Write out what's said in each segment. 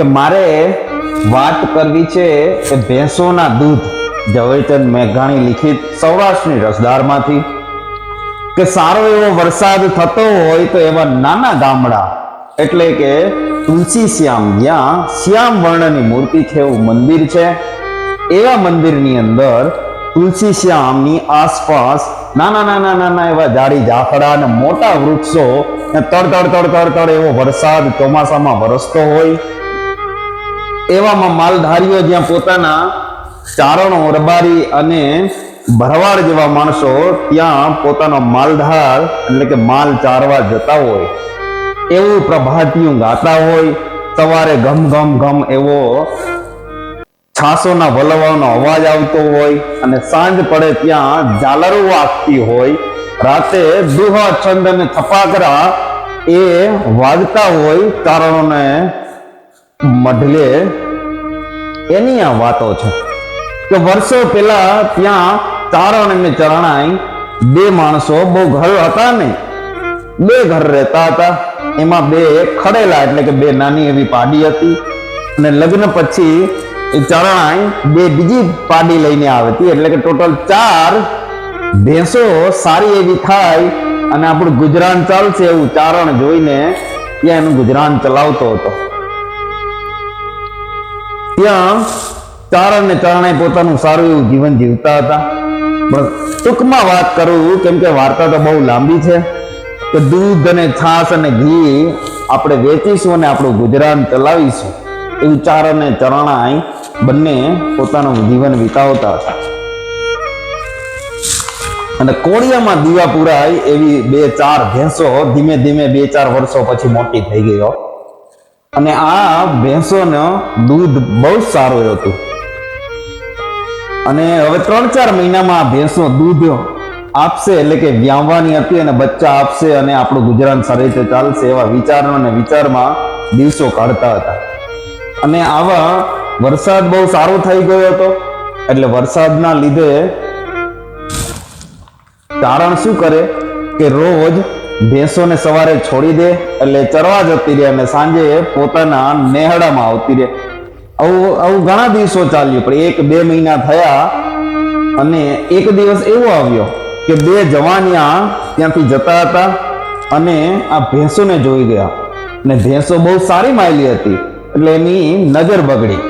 કે મારે વાત કરવી છે એ ભેંસોના દૂધ ઝવેરચંદ મેઘાણી લિખિત સૌરાષ્ટ્રની રસદારમાંથી. કે સારો એવો વરસાદ થતો હોય તો એવા નાના ગામડા, એટલે કે તુલસી શ્યામ જ્યાં શ્યામ વર્ણની મૂર્તિ છે એવું મંદિર છે, એવા મંદિરની અંદર તુલસી શ્યામની આસપાસ નાના નાના નાના એવા જાડી ઝાકડા અને મોટા વૃક્ષો તડ તડ તડ તડ એવો વરસાદ ચોમાસામાં વરસતો હોય. એવામાં માલધારીઓ જ્યાં પોતાના ચારણો રબારી અને ભરવાડ જેવા માણસો, ત્યાં પોતાનો માલધાર એટલે કે માલ ચારવા જતા હોય. એવું પ્રભાતિયું ગાતા હોય. સવારે ઘમ ઘમ ઘમ એવો છાસોના વલવાનો અવાજ આવતો હોય અને સાંજ પડે ત્યાં ઝાલરો વાગતી હોય. રાતે દુહા છંદ અને થપાકરા એ વાગતા હોય ચારણોને મઢલે એની આ વાતો છે કે વર્ષો પહેલા ત્યાં તારણ અને ચરણાઈ બે માણસો બહુ ઘર હતા ને બે ઘર રહેતા હતા. એમાં બે ખડેલા એટલે કે બે નાની એવી પાડી હતી અને લગ્ન પછી ચરણાઈ બે બીજી પાડી લઈને આવતી એટલે કે ટોટલ ચાર ભેંસો સારી એવી થાય અને આપણું ગુજરાન ચાલશે એવું ચારણ જોઈને ત્યાં એનું ગુજરાન ચલાવતો હતો. ત્યાં ચારણ ને ચરણે પોતાનું સારું એવું જીવન જીવતા હતા. પણ ટૂંકમાં વાત કરું કેમ કે વાર્તા તો બહુ લાંબી છે કે દૂધ અને છાશ અને ઘી આપણે વેચીશું અને આપણું ગુજરાન ચલાવીશું. એવું ચાર અને ચરણાઈ બંને પોતાનું જીવન વિતાવતા હતા. અને કોળિયામાં દીવા પુરાય એવી બે ચાર ભેંસો ધીમે ધીમે બે ચાર વર્ષો પછી મોટી થઈ ગયો અને આ ભેંસોનો દૂધ બહુ સારું હતું. અને હવે ત્રણ ચાર મહિનામાં આ ભેંસો દૂધ આપશે એટલે કે વ્યાવવાની હતી અને બચ્ચા આપશે અને આપણું ગુજરાન સારી રીતે ચાલશે એવા વિચારો અને વિચારમાં દિવસો કાઢતા હતા. અને આવા વરસાદ બહુ સારો થઈ ગયો હતો. એટલે વરસાદના લીધે તારણ શું કરે? કે રોજ ભેંસોને સવારે છોડી દે એટલે ચરવા જતી રહે અને સાંજે પોતાના નેહડામાં આવતી રહે. આવું આવું ઘણા દિવસો ચાલ્યું, પણ એક બે મહિના થયા અને એક દિવસ એવો આવ્યો કે બે જવાનિયા ત્યાંથી જતા હતા અને આ ભેંસોને જોઈ ગયા. અને ભેંસો બહુ સારી માયલી હતી, એટલે એની નજર બગડી.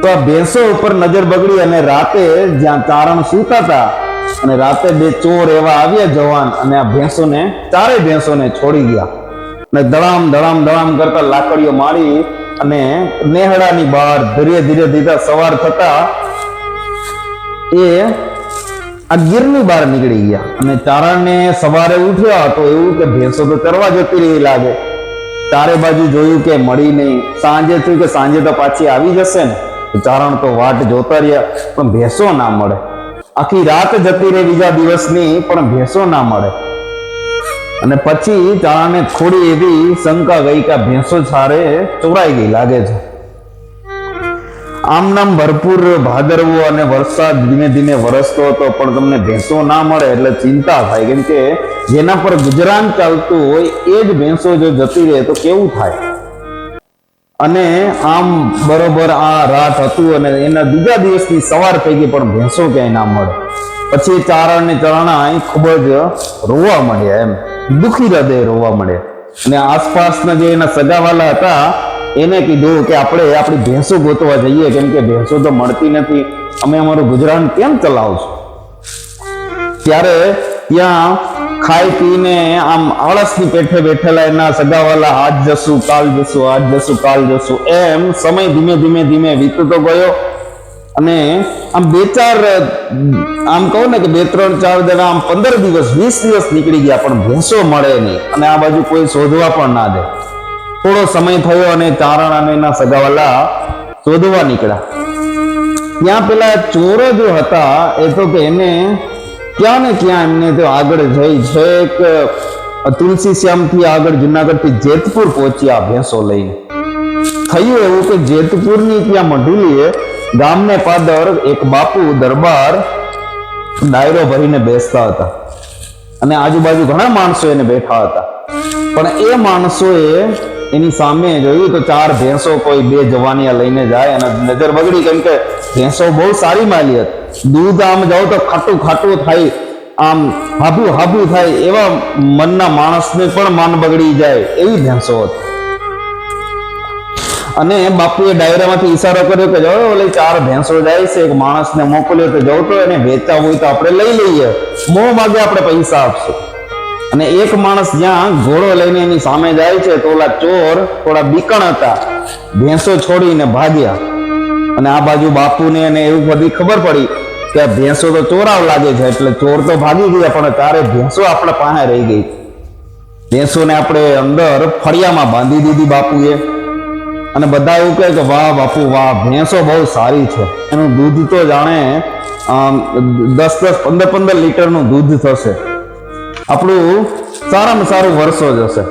તો આ ભેંસો ઉપર નજર બગડી અને રાતે જ્યાં ચારણ સૂતા હતા અને રાતે બે ચોર એવા આવ્યા જવાન અને આ ભેંસોને ચારે ભેંસોને છોડી ગયા. અને દળામ દળામ દળામ કરતા લાકડીઓ મારી અને નેહડાની બહાર ધીરે ધીરે ધીરે સવાર થતા એ આ ગીરની બહાર નીકળી ગયા. અને ચારણને સવારે ઉઠ્યા તો એવું કે ભેંસો તો ચરવા જતી રહી લાગે. ચારે બાજુ જોયું કે મળી નહીં. સાંજે થયું કે સાંજે તો પાછી આવી જશે ને. ચારણ તો વાટ જોતા રહ્યા, પણ ભેંસો ના મળે. આખી રાત જતી રહે બીજા દિવસની, પણ ભેંસો ના મળે. અને પછી ચારણને થોડી એવી શંકા ગઈ કે ભેંસો સારે ચોરાઈ ગઈ, લાગે છે. આમ નામ ભરપૂર ભાદરવો અને વરસાદ ધીમે ધીમે વરસતો હતો, પણ તમને ભેંસો ના મળે એટલે ચિંતા થાય. કેમ કે જેના પર ગુજરાન ચાલતું હોય, એ જ ભેંસો જો જતી રહે તો કેવું થાય? અને આમ બરોબર આ રાત હતું અને એના બીજા દિવસની સવાર થઈ ગઈ, પણ ભેંસો ક્યાંય ના મળે. પછી ચારણ ને ચરણા ખૂબ જ રોવા મળ્યા એમ. દુખી હૃદય રોવા મળ્યા. અને આસપાસના જે એના સગાવાલા હતા, એને કીધું કે આપણે આપણી ભેંસો ગોતવા જઈએ, કેમ કે ભેંસો તો મળતી નથી. અમે અમારું ગુજરાન કેમ ચલાવશું? ત્યારે ત્યાં ખાઈ પીને આમ આળસની પેઠે બેઠેલા એના સગાવાલા, આજ જશું, કાલ જશું, આજ જશું, કાલ જશું. એમ સમય ધીમે ધીમે ધીમે વીતતો ગયો અને આમ બે ચાર, આમ કહો ને કે બે ત્રણ ચાર જણા, આમ પંદર દિવસ, વીસ દિવસ નીકળી ગયા, પણ ભૂસો મળે નહીં. અને આ બાજુ કોઈ શોધવા પણ ના દે. થોડો સમય થયો અને ચારણ અને એના સગાવાલા શોધવા નીકળ્યા. ત્યાં પેલા ચોરો જો હતા, એ તો કે એને ક્યાં ને ક્યાં એમને તો આગળ જઈ છેક તુલસી શ્યામથી આગળ જુનાગઢથી જેતપુર પહોંચ્યા ભેંસો લઈને. થયું એવું કે જેતપુરની ત્યાં મઢુલીએ ગામને પાદર એક બાપુ દરબાર ડાયરો ભરીને બેસતા હતા. અને આજુબાજુ ઘણા માણસો એને બેઠા હતા. પણ એ માણસોએ એની સામે જોયું તો ચાર ભેંસો કોઈ બે જવાનિયા લઈને જાય અને નજર બગડી કેમ કે ભેંસો બહુ સારી માલિયત દૂધ આમ જાઓ તો ખાટું ખાટું થાય. આમ હાબુ હાબુ થાય એવા મનના માણસને પણ માન બગડી જાય એવી ભેંસો હતી. અને બાપુએ ડાયરામાંથી ઈશારો કર્યો કે જાઓ, ઓલી ચાર ભેંસો જાય છે, એક માણસને મોકલ્યો તો જાઓ તો એને વેચતા હોય તો આપણે લઈ લઈએ. મોં માગે આપણે પૈસા આપશું. અને એક માણસ જ્યાં ઘોડો લઈને એની સામે જાય છે, તો ઓલા ચોર થોડા બીકણ હતા. ભેંસો છોડીને ભાગ્યા. અને આ બાજુ બાપુને અને એવું બધી ખબર પડી કે ભેંસો તો ચોરાવ લાગે છે, એટલે ચોર તો ભાગી ગયા, પણ તારે ભેંસો આપણા પાસે રહી ગઈ. ભેંસોને આપણે અંદર ફળિયામાં બાંધી દીધી બાપુએ. અને બધા એવું કહે કે, વાહ બાપુ, વાહ, ભેંસો બહુ સારી છે. એનું દૂધ તો જાણે દસ દસ, પંદર પંદર લીટરનું દૂધ થશે. આપણું સારામાં સારું વર્ષો જશે.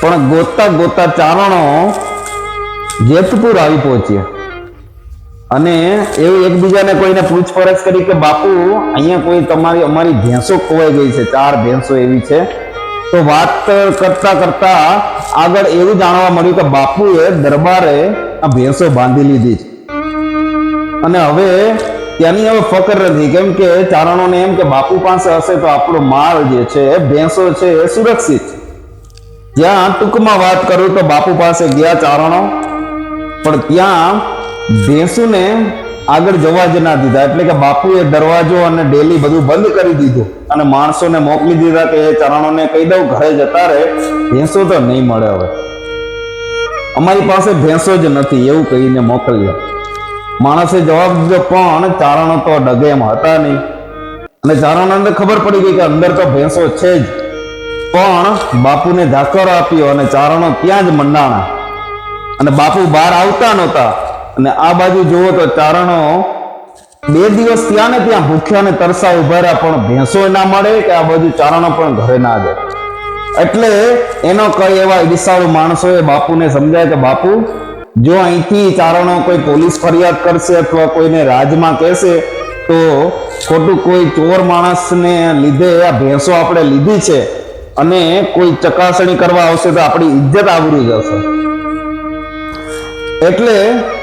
પણ ગોતતા ગોતતા ચારણો જેતપુર આવી પહોંચ્યા અને એવું એકબીજાને કોઈને પૂછપરછ કરી કે, બાપુ, અહીંયા કોઈ તમારી, અમારી ભેંસો ખોવાઈ ગઈ છે, ચાર ભેંસો એવી છે. તો વાત કરતા કરતા આગળ એવું જાણવા મળ્યું કે, બાપુએ દરબારે આ ભેંસો બાંધી લીધી છે. અને હવે ત્યાંની હવે ફકર નથી, કેમ કે ચારણોને એમ કે, બાપુ પાસે હશે તો આપણો માલ જે છે, ભેંસો છે એ સુરક્ષિત છે. જ્યાં ટૂંકમાં વાત કરું તો બાપુ પાસે ગયા ચારણો પણ ત્યાં ભેંસુને આગળ જવા જ ના દીધા. એટલે કે બાપુએ દરવાજો અને ડેલી બધું બંધ કરી દીધું. અને માણસોને મોકલી દીધા કે એ ચરણોને કહી દઉં, ઘરે જતા રહે. ભેંસો તો નહીં મળે હવે. અમારી પાસે ભેંસો જ નથી, એવું કહીને મોકલ્યો. માણસે જવાબ દીધો, પણ ચારણો તો ડગે એમ હતા નહીં. અને ચારણોને ખબર પડી ગઈ કે અંદર તો ભેંસો છે જ. પણ બાપુને ધાકર આપ્યો અને ચારણો ત્યાં જ મંડાણા. અને બાપુ બહાર આવતા નહોતા. અને આ બાજુ જુઓ તો ચારણો બે દિવસ ત્યાં ને ત્યાં ભૂખ્યા ને તરસા ઊભા રહ્યા, પણ ભેંસો ના મળે કે આ બાજુ ચારણો પણ ઘરે ના જાય. એટલે એનો કઈ એવા વિશાળુ માણસોએ બાપુને સમજાય કે બાપુ, જો અહીંથી ચારણો કોઈ પોલીસ ફરિયાદ કરશે અથવા કોઈને રાજમાં કહેશે, તો ખોટું કોઈ ચોર માણસને લીધે આ ભેંસો આપણે લીધી છે અને કોઈ ચકાસણી કરવા આવશે તો આપણી ઇજ્જત આવરી જશે. એટલે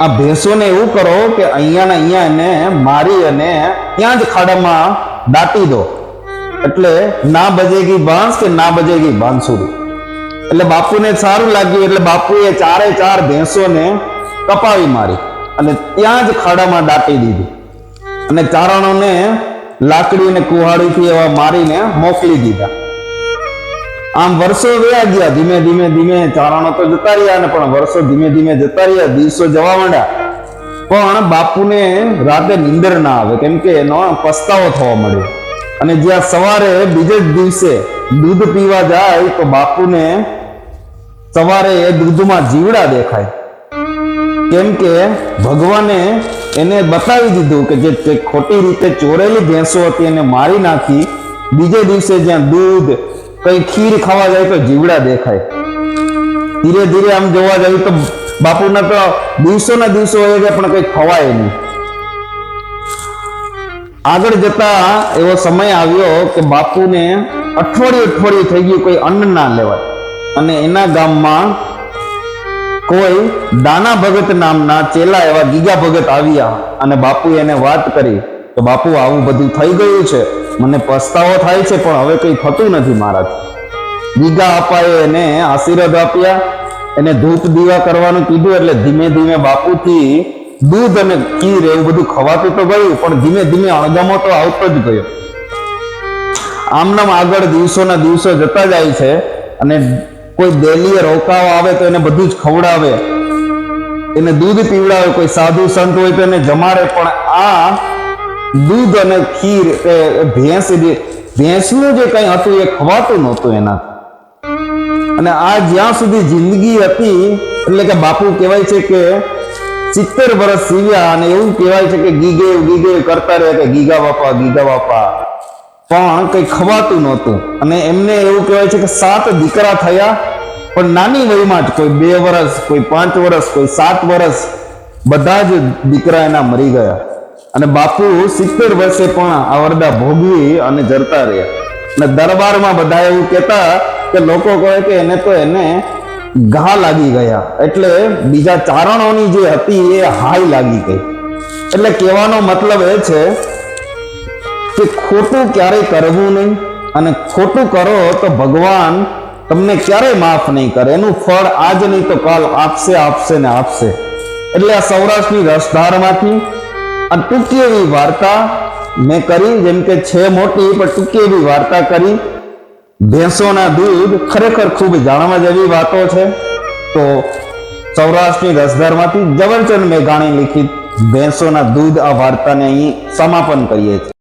આ ભેંસોને એવું કરો કે અહીંયા ને અહીંયા એને મારી અને ત્યાં જ ખાડામાં દાટી દો. એટલે ના બજેગી બાંસ કે ના બજેગી બાંસુરી એટલે બાપુને સારું લાગ્યું, એટલે બાપુએ ચારે ચાર ભેંસોને કપાવી મારી અને ત્યાં જ ખાડામાં દાટી દીધી. અને ચારણોને લાકડી અને કુહાડીથી એવા મારીને મોકલી દીધા. આમ વર્ષો વયા ગયા, ધીમે ધીમે ધીમે ચારણો તો જતા રહ્યા ને પણ વર્ષો ધીમે ધીમે જતા રહ્યા, દિવસો જવા માંડ્યા. પણ બાપુને રાતે નીંદર ના આવે, કેમ કે એનો પસ્તાવો થવા મળ્યો અને જ્યાં સવારે બીજે જ દિવસે દૂધ પીવા જાય, તો બાપુને સવારે એ દૂધમાં જીવડા દેખાય. કેમ કે ભગવાને એને બતાવી દીધું કે જે ખોટી રીતે ચોરેલી ભેંસો હતી, એને મારી નાખી. બીજે દિવસે જ્યાં દૂધ કઈ ખીર ખાવા જાય તો જીવડા દેખાય. ધીરે ધીરે આમ જોવા જઈએ તો બાપુના તો દિવસો ના દિવસો હોય છે, પણ કઈ ખવાય નહીં. આગળ જતા એવો સમય આવ્યો કે બાપુને અઠવાડિયું અઠવાડિયું થઈ ગયું કોઈ અન્ન ના લેવાય. અને એના ગામમાં કોઈ દાના ભગત નામના ચેલા એવા ગીગા ભગત આવ્યા અને બાપુએ એને વાત કરી. તો બાપુ, આવું બધું થઈ ગયું છે. મને પસ્તાવો થાય છે, પણ હવે કંઈ થતું નથી મારાથી. ગીગા અપાએ એને આશીર્વાદ આપ્યા, એને ધૂપ દીવા કરવાનું કીધું, એટલે ધીમે ધીમે બાપુથી દૂધ અને ખીર એવું બધું ખવાતું તો ગયું, પણ ધીમે ધીમે અણગમો તો આવતો જ ગયો. આમનામ આગળ દિવસોના દિવસો જતા જાય છે, અને કોઈ દેલીએ રોકાવા આવે તો એને બધું જ ખવડાવે. એને દૂધ પીવડાવે, કોઈ સાધુ સંત હોય તો એને જમાડે, પણ આ દૂધ અને ખીર, એ ભેંસ ભેંસનું જે કંઈ હતું, એ ખવાતું નહોતું એના અને આ જ્યાં સુધી જિંદગી હતી, એટલે કે બાપુ કહેવાય છે કે સિત્તેર વર્ષ સીવ્યા અને એવું કહેવાય છે કે ગીગે ગીગે કરતા રહે કે ગીગા બાપા ગીગા બાપા. પણ કંઈ ખવાતું નહોતું. અને એમને એવું કહેવાય છે કે સાત દીકરા થયા, પણ નાની વયમાં જ કોઈ બે વર્ષ, કોઈ પાંચ વર્ષ, કોઈ સાત વર્ષ બધા જ દીકરા એના મરી ગયા. અને બાપુ સિત્તેર વર્ષે પણ આ વરદા ભોગવી અને જરતા રહ્યા. અને દરબારમાં બધા એવું કહેતા કે લોકો કહે કે એને તો એને ઘા લાગી ગયા. એટલે બીજા ચારણોની જે હતી એ હાઈ લાગી ગઈ. એટલે કહેવાનો મતલબ એ છે કે ખોટું ક્યારેય કરવું નહીં અને ખોટું કરો તો ભગવાન તમને ક્યારેય માફ નહીં કરે. એનું ફળ આજ નહીં તો કાલ આપશે આપશે ને આપશે. એટલે આ સૌરાષ્ટ્રની રસધારમાંથી આ ટૂંકી એવી વાર્તા મેં કરી, જેમ કે છે મોટી, પણ ટૂંકી એવી વાર્તા કરી. ભેંસોના દૂધ ખરેખર ખૂબ જાણવા જેવી વાતો છે. તો સૌરાષ્ટ્રની રસધારમાંથી જવરચંદ મેઘાણી લિખિત ભેંસોના દૂધ આ વાર્તાને અહીં સમાપન કરીએ છીએ.